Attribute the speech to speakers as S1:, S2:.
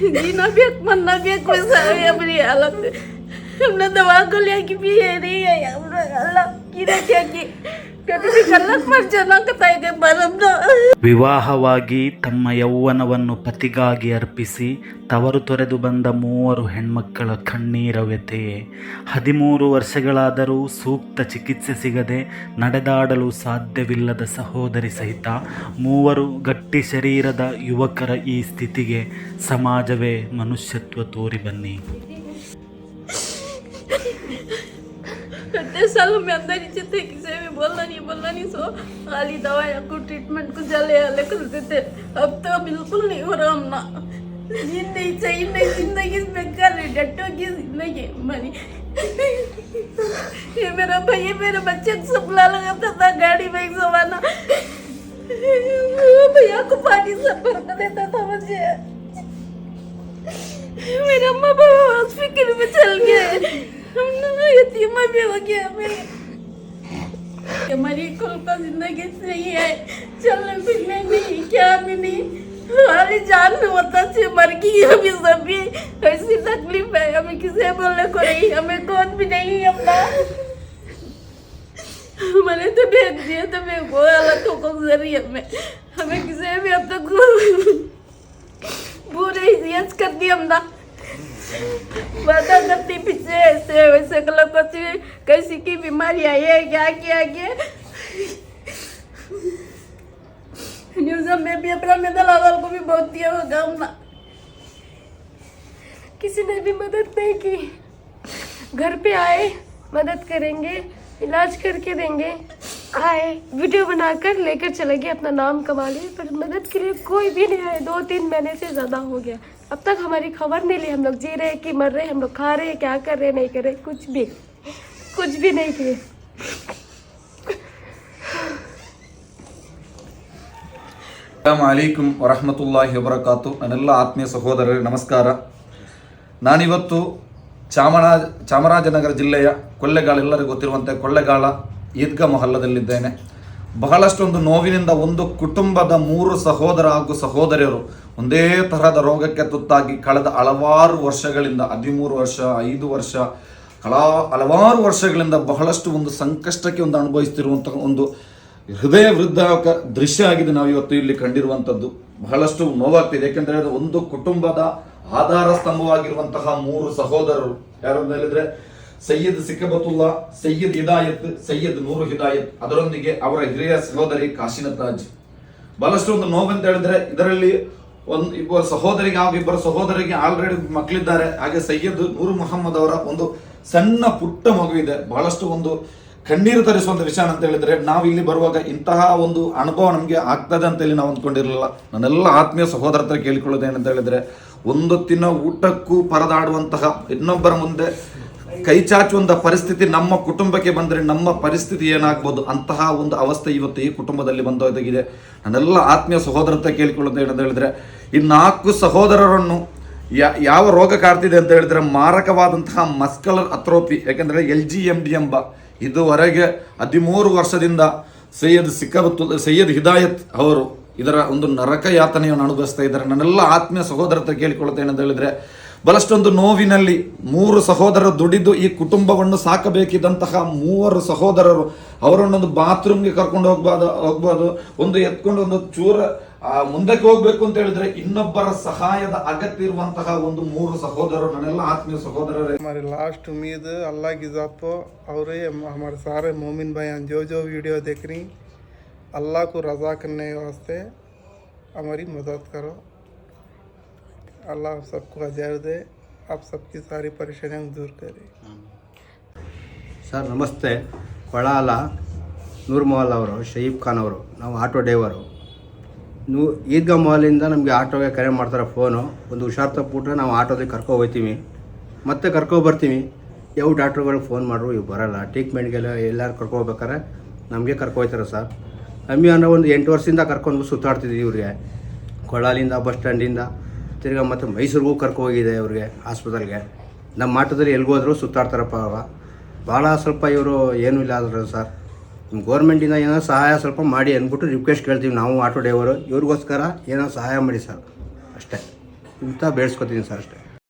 S1: Ginabiyak man nabiyak ko sa amin ang alam. Ang natawa ko liya kipihin niya. Ang alam, kinatiyak niya.
S2: ವಿವಾಹವಾಗಿ ತಮ್ಮ ಯೌವನವನ್ನು ಪತಿಗಾಗಿ ಅರ್ಪಿಸಿ ತವರು ತೊರೆದು ಬಂದ ಮೂವರು ಹೆಣ್ಮಕ್ಕಳ ಕಣ್ಣೀರ ವ್ಯಥೆಯೇ. ಹದಿಮೂರು ವರ್ಷಗಳಾದರೂ ಸೂಕ್ತ ಚಿಕಿತ್ಸೆ ಸಿಗದೆ ನಡೆದಾಡಲು ಸಾಧ್ಯವಿಲ್ಲದ ಸಹೋದರಿ ಸಹಿತ ಮೂವರು ಗಟ್ಟಿ ಶರೀರದ ಯುವಕರ ಈ ಸ್ಥಿತಿಗೆ ಸಮಾಜವೇ ಮನುಷ್ಯತ್ವ ತೋರಿ ಬನ್ನಿ.
S1: इतने सालों में अंदर ही चित्ते किसी में बोलना नहीं बोलना नहीं, सो खाली दवाई को ट्रीटमेंट को जले हले करते थे अब तो बिल्कुल नहीं हो रहा हम ना नींद नहीं चाहिए ज़िंदगी बेकार है डटो की ज़िंदगी। हमारी ये मेरा भैया मेरे बच्चे को सपना लगाता था गाड़ी में सवाना भैया को पानी सब भर देता था मुझे। मेरे अम्मा बाबा हॉस्पिटल में चल गए। यतीमा भी हो गया मेरे हमारी कुल का ज़िंदगी सही है चलने फिरने नहीं क्या भी नहीं हमारी जान में होता से मर गई अभी सभी ऐसी तकलीफ़ है हमें किसे बोलने को नहीं हमें कौन भी नहीं अपना मैंने तो भेज दिया तो मैं वो हालतों को ज़रिए में हमें किसी भी अब तक पूरे यस कर दिया हमने वादा करती पीछे ऐसे वैसे कुछ कैसी की बीमारी आई है क्या किया क्या न्यूज़ में भी अपना में दलाल को भी बहुत दिया होगा हमने किसी ने भी मदद नहीं की घर पे आए मदद करेंगे इलाज करके देंगे आए वीडियो बनाकर लेकर चले गए अपना नाम कमा लिए पर मदद के लिए कोई भी नहीं आए दो तीन महीने से ज़्यादा हो गया अब तक हमारी खबर नहीं ली हम लोग जी रहे कि मर रहे हम लोग खा रहे क्या कर रहे नहीं कर रहे कुछ भी कुछ भी नहीं किए
S3: ಅಸ್ಸಲಾಮ್ ಅಲೈಕುಂ ವರಹಮತುಲ್ಲಾಹಿ ವಬರಕಾತು ನನ್ನೆಲ್ಲ ಆತ್ಮೀಯ ಸಹೋದರರೇ ನಮಸ್ಕಾರ ನಾನಿವತ್ತು ಚಾಮರಾಜ ಚಾಮರಾಜನಗರ ಜಿಲ್ಲೆಯ ಕೊಳ್ಳೆಗಾಲ ಎಲ್ಲರಿಗೂ ಗೊತ್ತಿರುವಂತೆ ಕೊಳ್ಳೆಗಾಲ ಈದ್ಗಾ ಮೊಹಲ್ಲದಲ್ಲಿದ್ದೇನೆ ಬಹಳಷ್ಟೊಂದು ನೋವಿನಿಂದ ಒಂದು ಕುಟುಂಬದ ಮೂರು ಸಹೋದರ ಹಾಗೂ ಸಹೋದರಿಯರು ಒಂದೇ ತರಹದ ರೋಗಕ್ಕೆ ತುತ್ತಾಗಿ ಕಳೆದ ಹಲವಾರು ವರ್ಷಗಳಿಂದ, ಹದಿಮೂರು ವರ್ಷ, ಐದು ವರ್ಷ ಕಲಾ ಹಲವಾರು ವರ್ಷಗಳಿಂದ ಬಹಳಷ್ಟು ಒಂದು ಸಂಕಷ್ಟಕ್ಕೆ ಒಂದು ಅನುಭವಿಸ್ತಿರುವಂಥ ಒಂದು ಹೃದಯ ವೃದ್ಧಾಕ ದೃಶ್ಯ ಆಗಿದೆ ನಾವು ಇವತ್ತು ಇಲ್ಲಿ ಕಂಡಿರುವಂಥದ್ದು ಬಹಳಷ್ಟು ನೋವಾಗ್ತಿದೆ. ಯಾಕೆಂದ್ರೆ ಒಂದು ಕುಟುಂಬದ ಆಧಾರ ಸ್ತಂಭವಾಗಿರುವಂತಹ ಮೂರು ಸಹೋದರರು. ಯಾರು ಹೇಳಿದ್ರೆ ಸಯ್ಯದ್ ಸಿಕ್ಕಬತುಲ್ಲಾ ಸೈಯದ್ ಹಿದಾಯತ್, ಸೈಯದ್ ನೂರು ಹಿದಾಯತ್. ಅದರೊಂದಿಗೆ ಅವರ ಹಿರಿಯ ಸಹೋದರಿ ಕಾಶಿನಾಥ್ ತಾಜ್ ಬಹಳಷ್ಟು ಒಂದು ನೋವಂತ ಹೇಳಿದ್ರೆ ಇದರಲ್ಲಿ ಒಂದು ಇಬ್ಬರು ಸಹೋದರಿಗೆ ಹಾಗೂ ಇಬ್ಬರು ಸಹೋದರಿಗೆ ಆಲ್ರೆಡಿ ಮಕ್ಕಳಿದ್ದಾರೆ ಹಾಗೆ ಸೈಯದ್ ನೂರು ಮೊಹಮ್ಮದ್ ಅವರ ಒಂದು ಸಣ್ಣ ಪುಟ್ಟ ಮಗು ಇದೆ ಬಹಳಷ್ಟು ಒಂದು ಕಣ್ಣೀರು ತರಿಸುವಂತ ವಿಷಯ ಅಂತ ಹೇಳಿದ್ರೆ, ನಾವು ಇಲ್ಲಿ ಬರುವಾಗ ಇಂತಹ ಒಂದು ಅನುಭವ ನಮಗೆ ಆಗ್ತದೆ ಅಂತ ಹೇಳಿ ನಾವು ಅಂದ್ಕೊಂಡಿರಲಿಲ್ಲ. ನನ್ನೆಲ್ಲ ಆತ್ಮೀಯ ಸಹೋದರ ಹತ್ರ ಕೇಳಿಕೊಳ್ಳೋದೇನಂತ ಹೇಳಿದ್ರೆ, ಒಂದು ತಿನ್ನ ಊಟಕ್ಕೂ ಪರದಾಡುವಂತಹ ಇನ್ನೊಬ್ಬರ ಮುಂದೆ ಕೈ ಚಾಚುವಂತ ಪರಿಸ್ಥಿತಿ ನಮ್ಮ ಕುಟುಂಬಕ್ಕೆ ಬಂದರೆ ನಮ್ಮ ಪರಿಸ್ಥಿತಿ ಏನಾಗ್ಬೋದು? ಅಂತಹ ಒಂದು ಅವಸ್ಥೆ ಇವತ್ತು ಈ ಕುಟುಂಬದಲ್ಲಿ ಬಂದೋದಾಗಿದೆ. ನನ್ನೆಲ್ಲ ಆತ್ಮೀಯ ಸಹೋದರತ್ವ ಕೇಳಿಕೊಳ್ಳೋದು ಏನಂತ ಹೇಳಿದ್ರೆ, ಈ ನಾಲ್ಕು ಸಹೋದರರನ್ನು ಯಾವ ರೋಗ ಕಾಡ್ತಿದೆ ಅಂತ ಹೇಳಿದ್ರೆ ಮಾರಕವಾದಂತಹ ಮಸ್ಕಲರ್ ಅತ್ರೋಪಿ, ಯಾಕೆಂದ್ರೆ ಎಲ್ ಜಿ ಎಂ ಡಿ ಎಂಬ ಇದುವರೆಗೆ ಹದಿಮೂರು ವರ್ಷದಿಂದ ಸೈಯದ್ ಸಿಕ್ಕಬತ್ತು ಸೈಯದ್ ಹಿದಾಯತ್ ಅವರು ಇದರ ಒಂದು ನರಕ ಯಾತನೆಯನ್ನು ಅನುಭವಿಸ್ತಾ ಇದ್ದಾರೆ ನನ್ನೆಲ್ಲ ಆತ್ಮೀಯ ಸಹೋದರ ಹತ್ರ ಕೇಳಿಕೊಳ್ಳುತ್ತೇನೆ ಅಂತ ಹೇಳಿದ್ರೆ ಬಹಳಷ್ಟೊಂದು ನೋವಿನಲ್ಲಿ ಮೂರು ಸಹೋದರರು ದುಡಿದು ಈ ಕುಟುಂಬವನ್ನು ಸಾಕಬೇಕಿದ್ದಂತಹ ಮೂವರು ಸಹೋದರರು ಅವರನ್ನೊಂದು ಬಾತ್ರೂಮ್ಗೆ ಕರ್ಕೊಂಡು ಹೋಗ್ಬಾರ್ದು ಹೋಗ್ಬೋದು ಒಂದು ಎತ್ಕೊಂಡು ಒಂದು ಚೂರ ಆ, ಮುಂದಕ್ಕೆ ಹೋಗ್ಬೇಕು ಅಂತ ಹೇಳಿದ್ರೆ ಇನ್ನೊಬ್ಬರ ಸಹಾಯದ ಅಗತ್ಯ ಇರುವಂತಹ ಒಂದು ಮೂರು ಸಹೋದರರು ನನ್ನೆಲ್ಲ ಆತ್ಮೀಯ ಸಹೋದರರೇ
S4: हमारी लास्ट उम्मीद अल्लाह की ज़ात तो और ये हमारे सारे मोमिन भाईयान जो जो वीडियो देख रही अल्लाह को रज़ा करने के वास्ते हमारी मदद करो अल्लाह आप सबको अजर दे आप सबकी सारी परेशानियाँ दूर करे
S5: ಸರ್ ನಮಸ್ತೆ ಕೊಳಾಲ ನೂರ್ ಮೊಹಲ್ ಅವರು ಶಯೀಬ್ ಖಾನ್ ಅವರು ನಾವು ಆಟೋ ಡ್ರೈವರು ನೂ ಈದ್ಗಾ ಮೊಹಲಿಂದ ನಮಗೆ ಆಟೋಗೆ ಕರೆ ಮಾಡ್ತಾರೆ ಫೋನು ಒಂದು ಹುಷಾರು ತಪ್ಪಿಬಿಟ್ರೆ ನಾವು ಆಟೋದಲ್ಲಿ ಕರ್ಕೊ ಹೋಗ್ತೀವಿ ಮತ್ತೆ ಕರ್ಕೊ ಬರ್ತೀವಿ ಯಾವ ಡಾಕ್ಟ್ರುಗಳಿಗೆ ಫೋನ್ ಮಾಡ್ರು ಇವು ಬರಲ್ಲ ಟ್ರೀಟ್ಮೆಂಟ್ಗೆಲ್ಲ ಎಲ್ಲರೂ ಕರ್ಕೊ ಹೋಗ್ಬೇಕಾರೆ ನಮಗೆ ಕರ್ಕೊ ಹೋಗ್ತಾರೆ ಸರ್ ಕಮ್ಮಿ ಅನ್ನೋ ಒಂದು ಎಂಟು ವರ್ಷದಿಂದ ಕರ್ಕೊಂಡು ಸುತ್ತಾಡ್ತಿದ್ವಿ ಇವ್ರಿಗೆ. ಕೊಳ್ಳಾಲಿಂದ ಬಸ್ ಸ್ಟ್ಯಾಂಡಿಂದ, ತಿರ್ಗಾ ಮತ್ತು ಮೈಸೂರಿಗೂ ಕರ್ಕೊ ಹೋಗಿದೆ ಇವ್ರಿಗೆ ಆಸ್ಪತ್ರೆಗೆ ನಮ್ಮ ಮಾಟದಲ್ಲಿ ಎಲ್ಗೋದ್ರು ಸುತ್ತಾಡ್ತಾರಪ್ಪ ಅವ ಭಾಳ ಸ್ವಲ್ಪ ಇವರು ಏನೂ ಇಲ್ಲ ಆದ್ರೆ ಸರ್. ನಿಮ್ಮ ಗೌರ್ಮೆಂಟಿಂದ ಏನೋ ಸಹಾಯ ಸ್ವಲ್ಪ ಮಾಡಿ ಅಂದ್ಬಿಟ್ಟು ರಿಕ್ವೆಸ್ಟ್ ಕೇಳ್ತೀವಿ ನಾವು ಆಟೋ ಡ್ರೈವರು ಇವ್ರಿಗೋಸ್ಕರ ಏನೋ ಸಹಾಯ ಮಾಡಿ ಸರ್. ಅಷ್ಟೇ. ಇಂಥ ಬೇಡ್ಸ್ಕೊತೀನಿ ಸರ್ ಅಷ್ಟೇ.